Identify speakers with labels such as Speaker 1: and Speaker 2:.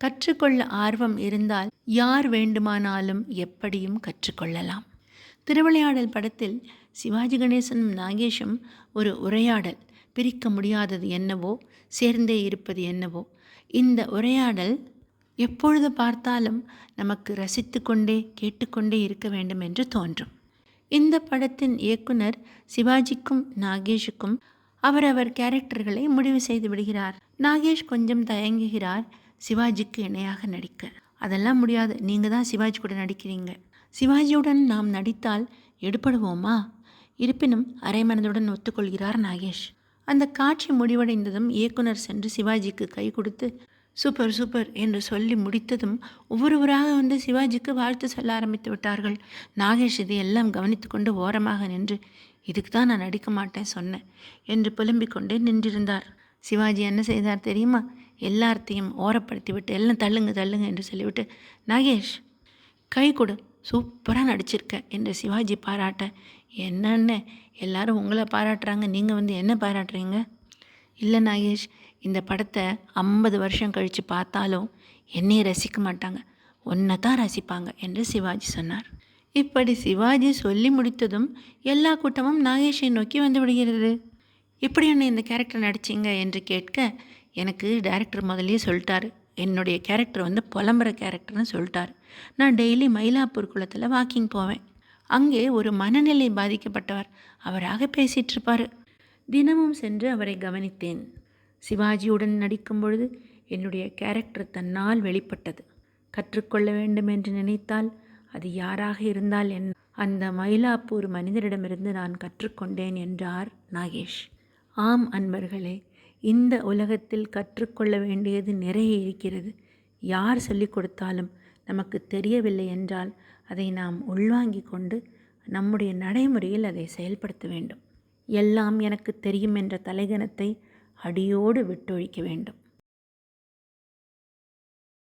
Speaker 1: கற்றுக்கொள்ள ஆர்வம் இருந்தால் யார் வேண்டுமானாலும் எப்படியும் கற்றுக்கொள்ளலாம். திருவிளையாடல் படத்தில் சிவாஜி கணேசனும் நாகேஷும் ஒரு உரையாடல் பிரிக்க முடியாதது என்னவோ சேர்ந்தே இருப்பது என்னவோ. இந்த உரையாடல் எப்பொழுது பார்த்தாலும் நமக்கு ரசித்து கொண்டே கேட்டுக்கொண்டே இருக்க வேண்டும் என்று தோன்றும். இந்த படத்தின் இயக்குனர் சிவாஜிக்கும் நாகேஷுக்கும் அவரவர் கேரக்டர்களை முடிவு செய்து விடுகிறார். நாகேஷ் கொஞ்சம் தயங்குகிறார். சிவாஜிக்கு இணையாக நடிக்க. அதெல்லாம் முடியாது. நீங்கள் தான் சிவாஜி கூட நடிக்கிறீங்க. சிவாஜியுடன் நாம் நடித்தால் எடுபடுவோமா? இருப்பினும் அரை மனதுடன் ஒத்துக்கொள்கிறார் நாகேஷ். அந்த காட்சி முடிவடைந்ததும் இயக்குனர் சென்று சிவாஜிக்கு கை கொடுத்து சூப்பர் சூப்பர் என்று சொல்லி முடித்ததும் ஒவ்வொருவராக வந்து சிவாஜிக்கு வாழ்த்து சொல்ல ஆரம்பித்து விட்டார்கள். நாகேஷ் இதையெல்லாம் கவனித்து கொண்டு ஓரமாக நின்று இதுக்கு தான் நான் நடிக்க மாட்டேன் சொன்னேன் என்று புலம்பிக் கொண்டே நின்றிருந்தார். சிவாஜி என்ன செய்தார் தெரியுமா? எல்லார்த்தையும் ஓரப்படுத்தி விட்டு எல்லாம் தள்ளுங்க தள்ளுங்க என்று சொல்லிவிட்டு நாகேஷ் கை கொடு சூப்பராக நடிச்சிருக்க என்று சிவாஜி பாராட்ட என்னன்னு எல்லாரும் உங்களை பாராட்டுறாங்க நீங்கள் வந்து என்ன பாராட்டுறீங்க? இல்லை நாகேஷ் இந்த படத்தை ஐம்பது வருஷம் கழித்து பார்த்தாலும் என்னையை ரசிக்க மாட்டாங்க உன்னை தான் ரசிப்பாங்க என்று சிவாஜி சொன்னார். இப்படி சிவாஜி சொல்லி முடித்ததும் எல்லா கூட்டமும் நாகேஷை நோக்கி வந்து விடுகிறது. எப்படி என்ன இந்த கேரக்டர் நடிச்சிங்க என்று கேட்க எனக்கு டேரக்டர் முதல்லயே சொல்லிட்டாரு. என்னுடைய கேரக்டர் வந்து புலம்புற கேரக்டர்னு சொல்லிட்டார். நான் டெய்லி மயிலாப்பூர் குளத்தில் வாக்கிங் போவேன். அங்கே ஒரு மனநிலை பாதிக்கப்பட்டவர். அவராக பேசிகிட்ருப்பார் தினமும் சென்று அவரை கவனித்தேன். சிவாஜியுடன் நடிக்கும் பொழுது என்னுடைய கேரக்டர் தன்னால் வெளிப்பட்டது. கற்றுக்கொள்ள வேண்டும் என்று நினைத்தால் அது யாராக இருந்தால் என் அந்த மயிலாப்பூர் மனிதரிடமிருந்து நான் கற்றுக்கொண்டேன் என்றார் நாகேஷ். ஆம் அன்பர்களே இந்த உலகத்தில் கற்றுக்கொள்ள வேண்டியது நிறைய இருக்கிறது. யார் சொல்லிக் கொடுத்தாலும் நமக்கு தெரியவில்லை என்றால் அதை நாம் உள்வாங்கிக் கொண்டு நம்முடைய நடைமுறையில் அதை செயல்படுத்த வேண்டும். எல்லாம் எனக்கு தெரியும் என்ற தலைகணத்தை அடியோடு விட்டொழிக்க வேண்டும்.